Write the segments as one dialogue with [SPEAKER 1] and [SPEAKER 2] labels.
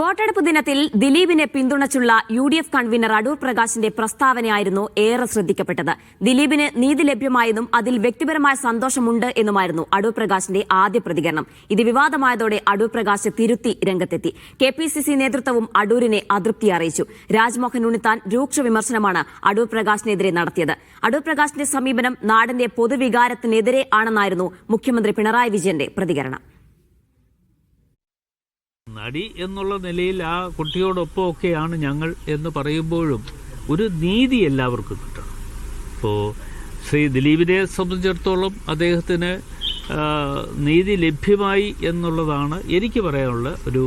[SPEAKER 1] വോട്ടെടുപ്പ് ദിനത്തിൽ ദിലീപിനെ പിന്തുണച്ചുള്ള U D F convener Adoor പ്രകാശിന്റെ പ്രസ്താവനയായിരുന്നു ഏറെ ശ്രദ്ധിക്കപ്പെട്ടത്. ദിലീപിന് നീതി ലഭ്യമായതും അതിൽ വ്യക്തിപരമായ സന്തോഷമുണ്ട് എന്നുമായിരുന്നു അടൂർ പ്രകാശിന്റെ ആദ്യ പ്രതികരണം. ഇത് വിവാദമായതോടെ അടൂർ പ്രകാശ് തിരുത്തി രംഗത്തെത്തി. കെ പി സി സി നേതൃത്വവും അടൂരിനെ അതൃപ്തി അറിയിച്ചു. രാജ്മോഹൻ ഉണ്ണിത്താൻ രൂക്ഷ വിമർശനമാണ് അടൂർ പ്രകാശിനെതിരെ നടത്തിയത്. അടൂർ പ്രകാശിന്റെ സമീപനം നാടിന്റെ പൊതുവികാരത്തിനെതിരെ ആണെന്നായിരുന്നു മുഖ്യമന്ത്രി പിണറായി വിജയന്റെ പ്രതികരണം.
[SPEAKER 2] നടി എന്നുള്ള നിലയിൽ ആ കുട്ടിയോടൊപ്പം ഒക്കെയാണ് ഞങ്ങൾ എന്ന് പറയുമ്പോഴും ഒരു നീതി എല്ലാവർക്കും കിട്ടണം. ഇപ്പോൾ ശ്രീ ദിലീപിനെ സംബന്ധിച്ചിടത്തോളം അദ്ദേഹത്തിന് നീതി ലഭ്യമായി എന്നുള്ളതാണ് എനിക്ക് പറയാനുള്ള ഒരു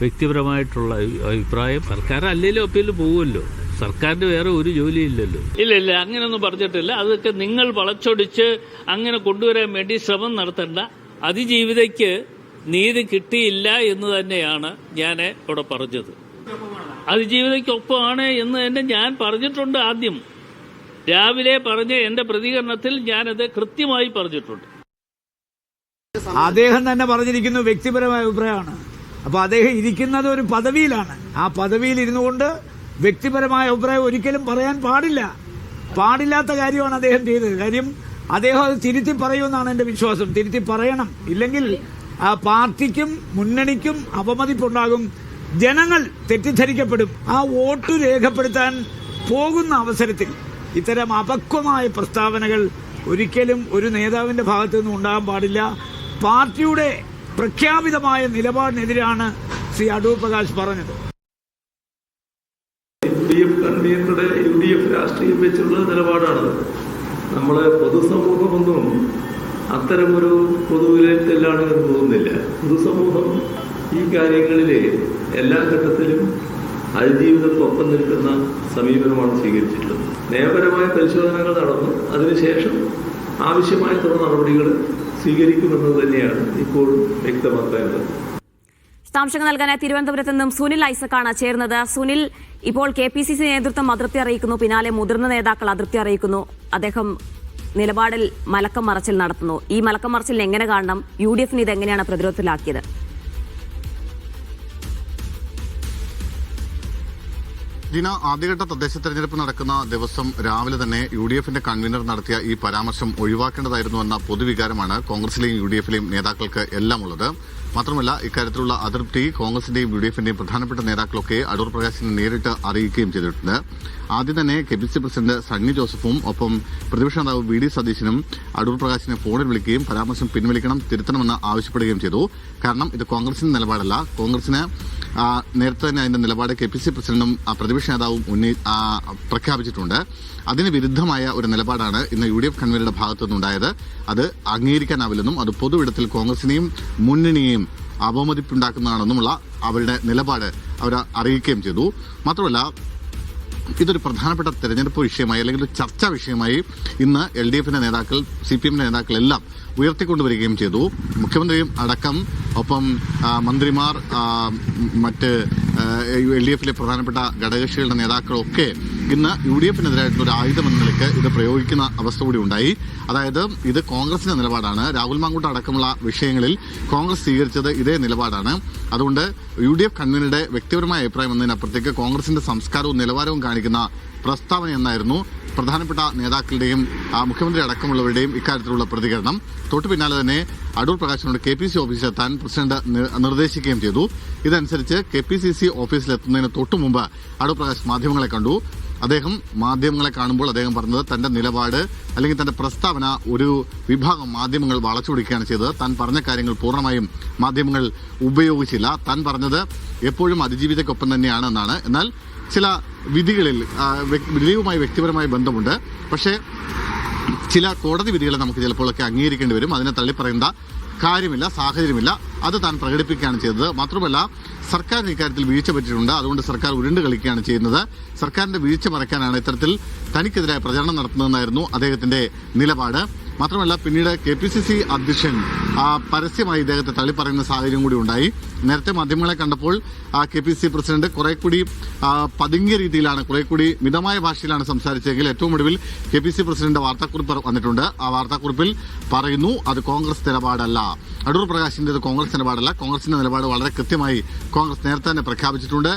[SPEAKER 2] വ്യക്തിപരമായിട്ടുള്ള അഭിപ്രായം. സർക്കാർ അല്ലെങ്കിലും അപ്പീൽ പോകുമല്ലോ സർക്കാരിന്റെ വേറെ ഒരു ജോലിയില്ലല്ലോ. ഇല്ല ഇല്ല അങ്ങനെയൊന്നും പറഞ്ഞിട്ടില്ല. അതൊക്കെ നിങ്ങൾ വളച്ചൊടിച്ച് അങ്ങനെ കൊണ്ടുവരാൻ വേണ്ടി ശ്രമം നടത്തേണ്ട. അതിജീവിതയ്ക്ക് നീതി കിട്ടിയില്ല എന്ന് തന്നെയാണ് ഞാൻ ഇവിടെ പറഞ്ഞത്. അതിജീവിതയ്ക്കൊപ്പമാണ് എന്ന് തന്നെ ഞാൻ പറഞ്ഞിട്ടുണ്ട് ആദ്യം. രാവിലെ പറഞ്ഞ എന്റെ പ്രതികരണത്തിൽ ഞാനത് കൃത്യമായി പറഞ്ഞിട്ടുണ്ട്.
[SPEAKER 3] അദ്ദേഹം തന്നെ പറഞ്ഞിരിക്കുന്നു വ്യക്തിപരമായ അഭിപ്രായമാണ്. അപ്പൊ അദ്ദേഹം ഇരിക്കുന്നത് ഒരു പദവിയിലാണ്. ആ പദവിയിൽ ഇരുന്നു കൊണ്ട് വ്യക്തിപരമായ അഭിപ്രായം ഒരിക്കലും പറയാൻ പാടില്ല. പാടില്ലാത്ത കാര്യമാണ് അദ്ദേഹം ചെയ്തത്. കാര്യം അദ്ദേഹം അത് തിരുത്തി പറയുമെന്നാണ് എന്റെ വിശ്വാസം. തിരുത്തി പറയണം. ഇല്ലെങ്കിൽ ആ പാർട്ടിക്കും മുന്നണിക്കും അവമതിപ്പുണ്ടാകും. ജനങ്ങൾ തെറ്റിദ്ധരിക്കപ്പെടും. ആ വോട്ട് രേഖപ്പെടുത്താൻ പോകുന്ന അവസരത്തിൽ ഇത്തരം അപക്വമായ പ്രസ്താവനകൾ ഒരിക്കലും ഒരു നേതാവിന്റെ ഭാഗത്തു നിന്നും ഉണ്ടാകാൻ പാടില്ല. പാർട്ടിയുടെ പ്രഖ്യാപിതമായ നിലപാടിനെതിരാണ് ശ്രീ അടൂർ പ്രകാശ് പറഞ്ഞത്.
[SPEAKER 4] ഡി യു ഡി എഫ് രാഷ്ട്രീയം വെച്ചുള്ള നിലപാടാണ് നമ്മളെ പൊതുസമൂഹമൊന്നും അത്തരമൊരു പൊതുവിലത്തിലാണ് എന്ന് തോന്നുന്നില്ല പൊതുസമൂഹം ഈ കാര്യങ്ങളിൽ എല്ലാ ഘട്ടത്തിലും അതിജീവിതത്തിനൊപ്പം നിൽക്കുന്ന സമീപനമാണ് സ്വീകരിച്ചിട്ടുള്ളത്. നിയമപരമായ പരിശോധനകൾ നടന്നു. അതിനുശേഷം ആവശ്യമായ തുടർ നടപടികൾ സ്വീകരിക്കുമെന്നത് തന്നെയാണ് ഇപ്പോൾ വ്യക്തമാക്കാനുള്ളത്.
[SPEAKER 1] വിശദാംശങ്ങൾ നൽകാനായി തിരുവനന്തപുരത്ത് നിന്നും സുനിൽ ഐസക്കാണ് ചേർന്നത്. സുനിൽ ഇപ്പോൾ കെ പി സി സി നേതൃത്വം അതൃപ്തി അറിയിക്കുന്നു. പിന്നാലെ മുതിർന്ന നേതാക്കൾ അതൃപ്തി അറിയിക്കുന്നു. അദ്ദേഹം നിലപാടിൽ മലക്കം മറച്ചിൽ നടത്തുന്നു. ഈ മലക്കം മറച്ചിൽ എങ്ങനെ കാണണം യു ഡി എഫിന് ഇത് എങ്ങനെയാണ് പ്രതിരോധത്തിലാക്കിയത്?
[SPEAKER 5] ജിന ആദ്യഘട്ട തദ്ദേശ തെരഞ്ഞെടുപ്പ് നടക്കുന്ന ദിവസം രാവിലെ തന്നെ യു ഡി എഫിന്റെ കൺവീനർ നടത്തിയ ഈ പരാമർശം ഒഴിവാക്കേണ്ടതായിരുന്നുവെന്ന പൊതുവികാരമാണ് കോൺഗ്രസിലെയും യു ഡി എഫിലെയും നേതാക്കൾക്ക് എല്ലാം ഉള്ളത് മാത്രമല്ല ഇക്കാര്യത്തിലുള്ള അതൃപ്തി കോൺഗ്രസിന്റെയും യു ഡി എഫിന്റെയും പ്രധാനപ്പെട്ട നേതാക്കളൊക്കെ അടൂർ പ്രകാശിനെ നേരിട്ട് അറിയിക്കുകയും ചെയ്തിട്ടുണ്ട്. ആദ്യം തന്നെ K P C president Sunny ജോസഫും ഒപ്പം പ്രതിപക്ഷ നേതാവ് വി ഡി സതീശനും അടൂർ പ്രകാശിനെ ഫോണിൽ വിളിക്കുകയും പരാമർശം പിൻവലിക്കണം തിരുത്തണമെന്ന് ആവശ്യപ്പെടുകയും ചെയ്തു. കാരണം ഇത് കോൺഗ്രസിന്റെ നിലപാടല്ല. കോൺഗ്രസിന് നേരത്തെ തന്നെ അതിന്റെ നിലപാട് കെ പി സി പ്രസിഡന്റും പ്രതിപക്ഷ നേതാവും ഉന്നയി പ്രഖ്യാപിച്ചിട്ടുണ്ട്. അതിന് വിരുദ്ധമായ ഒരു നിലപാടാണ് ഇന്ന് യു ഡി എഫ് കൺവീനറുടെ ഭാഗത്തു നിന്നുണ്ടായത് അത് അംഗീകരിക്കാനാവില്ലെന്നും അത് പൊതുവിടത്തിൽ കോൺഗ്രസിനെയും മുന്നണിയെയും അപമതിപ്പുണ്ടാക്കുന്നതാണെന്നുമുള്ള അവരുടെ നിലപാട് അവർ അറിയിക്കുകയും ചെയ്തു. മാത്രമല്ല ഇതൊരു പ്രധാനപ്പെട്ട തെരഞ്ഞെടുപ്പ് വിഷയമായി അല്ലെങ്കിൽ ഒരു ചർച്ചാ വിഷയമായി ഇന്ന് എൽ ഡി എഫിന്റെ നേതാക്കൾ സി പി എമ്മിന്റെ നേതാക്കളെല്ലാം ഉയർത്തിക്കൊണ്ടുവരികയും ചെയ്തു. മുഖ്യമന്ത്രിയും അടക്കം ഒപ്പം മന്ത്രിമാർ മറ്റ് എൽ ഡി എഫിലെ പ്രധാനപ്പെട്ട ഘടകകക്ഷികളുടെ നേതാക്കളൊക്കെ ഇന്ന് യു ഡി എഫിനെതിരായിട്ടുള്ള ഒരു ആയുധം എന്ന നിലയ്ക്ക് ഇത് പ്രയോഗിക്കുന്ന അവസ്ഥ കൂടി ഉണ്ടായി. അതായത് ഇത് കോൺഗ്രസിന്റെ നിലപാടാണ്. രാഹുൽ മാങ്കൂട്ട അടക്കമുള്ള വിഷയങ്ങളിൽ കോൺഗ്രസ് സ്വീകരിച്ചത് ഇതേ നിലപാടാണ്. അതുകൊണ്ട് യു ഡി എഫ് കൺവീനറുടെ വ്യക്തിപരമായ അഭിപ്രായം എന്നതിനപ്പുറത്തേക്ക് കോൺഗ്രസിന്റെ സംസ്കാരവും നിലവാരവും കാണിക്കുന്ന പ്രസ്താവന എന്നായിരുന്നു പ്രധാനപ്പെട്ട നേതാക്കളുടെയും മുഖ്യമന്ത്രി അടക്കമുള്ളവരുടെയും ഇക്കാര്യത്തിലുള്ള പ്രതികരണം. തൊട്ടു പിന്നാലെ തന്നെ അടൂർ പ്രകാശിനോട് കെ പി സി ഓഫീസിലെത്താൻ പ്രസിഡന്റ് നിർദ്ദേശിക്കുകയും ചെയ്തു. ഇതനുസരിച്ച് കെ പി സി സി ഓഫീസിലെത്തുന്നതിന് തൊട്ടു മുമ്പ് അടുപ്രകാശ് മാധ്യമങ്ങളെ കണ്ടു. അദ്ദേഹം മാധ്യമങ്ങളെ കാണുമ്പോൾ അദ്ദേഹം പറഞ്ഞത് തന്റെ നിലപാട് അല്ലെങ്കിൽ തന്റെ പ്രസ്താവന ഒരു വിഭാഗം മാധ്യമങ്ങൾ വളച്ചൊടിക്കുകയാണ് ചെയ്തത്. താൻ പറഞ്ഞ കാര്യങ്ങൾ പൂർണമായും മാധ്യമങ്ങൾ ഉപയോഗിച്ചില്ല. താൻ പറഞ്ഞത് എപ്പോഴും അതിജീവിതയ്ക്കൊപ്പം തന്നെയാണ് എന്നാണ്. എന്നാൽ ചില വിധികളിൽ വിധിയുമായി വ്യക്തിപരമായി ബന്ധമുണ്ട്. പക്ഷേ ചില കോടതി വിധികളെ നമുക്ക് ചിലപ്പോഴൊക്കെ അംഗീകരിക്കേണ്ടി വരും. അതിനെ തള്ളിപ്പറയേണ്ട കാര്യമില്ല സാഹചര്യമില്ല. അത് താൻ പ്രകടിപ്പിക്കുകയാണ് ചെയ്തത്. മാത്രമല്ല സർക്കാർ ഇക്കാര്യത്തിൽ വീഴ്ച പറ്റിയിട്ടുണ്ട്. അതുകൊണ്ട് സർക്കാർ ഉരുണ്ട് കളിക്കുകയാണ് ചെയ്യുന്നത്. സർക്കാരിന്റെ വീഴ്ച മറയ്ക്കാനാണ് ഇത്തരത്തിൽ തനിക്കെതിരായ പ്രചരണം നടത്തുന്നതെന്നായിരുന്നു അദ്ദേഹത്തിന്റെ നിലപാട്. മാത്രമല്ല പിന്നീട് കെ പി സി സി അധ്യക്ഷൻ പരസ്യമായി ഇദ്ദേഹത്തെ തള്ളിപ്പറയുന്ന സാഹചര്യം കൂടി ഉണ്ടായി. നേരത്തെ മാധ്യമങ്ങളെ കണ്ടപ്പോൾ കെ പി സി പ്രസിഡന്റ് കുറെ കൂടി പതുങ്ങിയ രീതിയിലാണ് കുറെ കൂടി മിതമായ ഭാഷയിലാണ് സംസാരിച്ചതെങ്കിൽ ഏറ്റവും ഒടുവിൽ കെ പി സി പ്രസിഡന്റ് വാർത്താക്കുറിപ്പ് വന്നിട്ടുണ്ട്. ആ വാർത്താക്കുറിപ്പിൽ പറയുന്നു അത് കോൺഗ്രസ് നിലപാടല്ല. അടൂർ പ്രകാശിന്റെ അത് കോൺഗ്രസ് നിലപാടല്ല. കോൺഗ്രസിന്റെ നിലപാട് വളരെ കൃത്യമായി കോൺഗ്രസ് നേരത്തെ തന്നെ പ്രഖ്യാപിച്ചിട്ടുണ്ട്.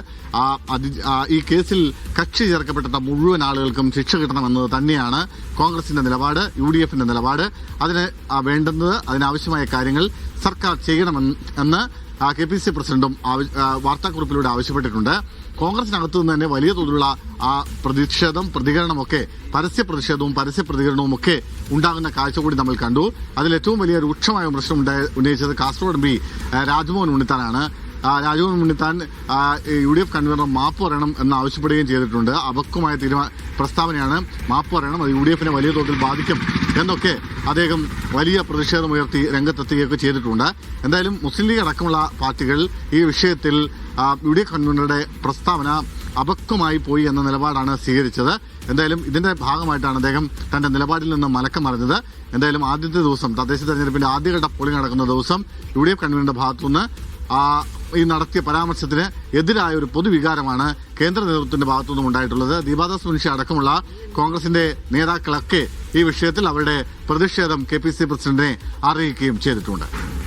[SPEAKER 5] ഈ കേസിൽ കക്ഷി ചേർക്കപ്പെട്ട മുഴുവൻ ആളുകൾക്കും ശിക്ഷ കിട്ടണമെന്നത് തന്നെയാണ് കോൺഗ്രസിന്റെ നിലപാട് യു ഡി എഫിന്റെ നിലപാട്. അതിന് വേണ്ടുന്നത് അതിനാവശ്യമായ കാര്യങ്ങൾ സർക്കാർ ചെയ്യണമെന്ന് കെ പി സി പ്രസിഡന്റും വാർത്താക്കുറിപ്പിലൂടെ ആവശ്യപ്പെട്ടിട്ടുണ്ട്. കോൺഗ്രസിനകത്തു നിന്ന് തന്നെ വലിയ തോതിലുള്ള ആ പ്രതിഷേധം പ്രതികരണമൊക്കെ പരസ്യ പ്രതിഷേധവും പരസ്യ പ്രതികരണവും ഒക്കെ ഉണ്ടാകുന്ന കാഴ്ച കൂടി നമ്മൾ കണ്ടു. അതിൽ ഏറ്റവും വലിയ രൂക്ഷമായ വിമർശനം ഉന്നയിച്ചത് Kasaragod M P Rajmohan ഉണ്ണിത്താനാണ്. Rajmohan Unnithan U D F convener മാപ്പ് പറയണം എന്ന് ആവശ്യപ്പെടുകയും ചെയ്തിട്ടുണ്ട്. അപക്വമായ തീരുമാന പ്രസ്താവനയാണ് മാപ്പ് പറയണം. അത് യു ഡി എഫിനെ വലിയ തോതിൽ ബാധിക്കും എന്നൊക്കെ അദ്ദേഹം വലിയ പ്രതിഷേധമുയർത്തി രംഗത്തെത്തുകയൊക്കെ ചെയ്തിട്ടുണ്ട്. എന്തായാലും മുസ്ലിം ലീഗ് അടക്കമുള്ള പാർട്ടികൾ ഈ വിഷയത്തിൽ യു ഡി എഫ് കൺവീനറുടെ പ്രസ്താവന അപക്വമായി പോയി എന്ന നിലപാടാണ് സ്വീകരിച്ചത്. എന്തായാലും ഇതിന്റെ ഭാഗമായിട്ടാണ് അദ്ദേഹം തന്റെ നിലപാടിൽ നിന്ന് മലക്കം മറിഞ്ഞത്. എന്തായാലും ആദ്യത്തെ ദിവസം തദ്ദേശ തെരഞ്ഞെടുപ്പിന്റെ ആദ്യഘട്ട പോളിംഗ് നടക്കുന്ന ദിവസം യു ഡി എഫ് കൺവീനറുടെ ഭാഗത്തുനിന്ന് ഈ നടത്തിയ പരാമർശത്തിന് എതിരായ ഒരു പൊതുവികാരമാണ് കേന്ദ്ര നേതൃത്വത്തിന്റെ ഭാഗത്തുനിന്നും ഉണ്ടായിട്ടുള്ളത്. ദീപാദാസ് മുൻഷി അടക്കമുള്ള കോൺഗ്രസിന്റെ നേതാക്കളൊക്കെ ഈ വിഷയത്തിൽ അവരുടെ പ്രതിഷേധം കെ പി സി പ്രസിഡന്റിനെ അറിയിക്കുകയും ചെയ്തിട്ടുണ്ട്.